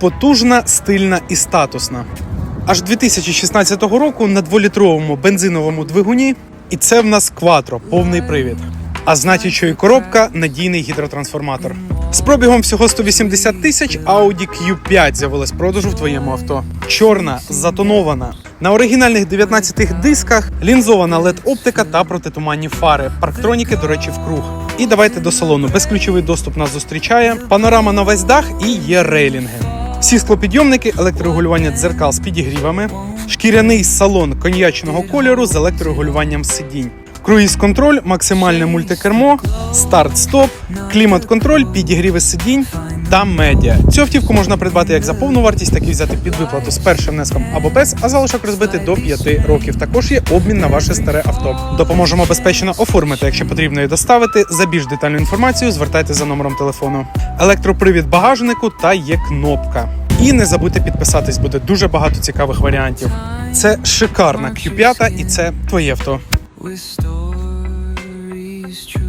потужна, стильна і статусна. Аж 2016 року на дволітровому бензиновому двигуні, і це в нас кватро, повний привід. А значить, і коробка надійний гідротрансформатор. З пробігом всього 180 тисяч Audi Q5 з'явилась продажу в твоєму авто. Чорна, затонована. На оригінальних 19 дисках лінзована led оптика та протитуманні фари. Парктроніки, до речі, в круг. І давайте до салону. Безключовий доступ нас зустрічає. Панорама на весь дах і є рейлінги. Всі склопідйомники, електрорегулювання дзеркал з підігрівами, шкіряний салон коньячного кольору з електрорегулюванням сидінь. Круїз-контроль, максимальне мультикермо, старт-стоп, клімат-контроль, підігріви сидінь та медіа. Цю автівку можна придбати як за повну вартість, так і взяти під виплату з першим внеском або без, а залишок розбити до 5 років. Також є обмін на ваше старе авто. Допоможемо безпечно оформити, якщо потрібно її доставити. За більш детальну інформацію звертайте за номером телефону. Електропривід багажнику та є кнопка. І не забудьте підписатись, буде дуже багато цікавих варіантів. Це шикарна Q5 і це твоє авто. with stories true.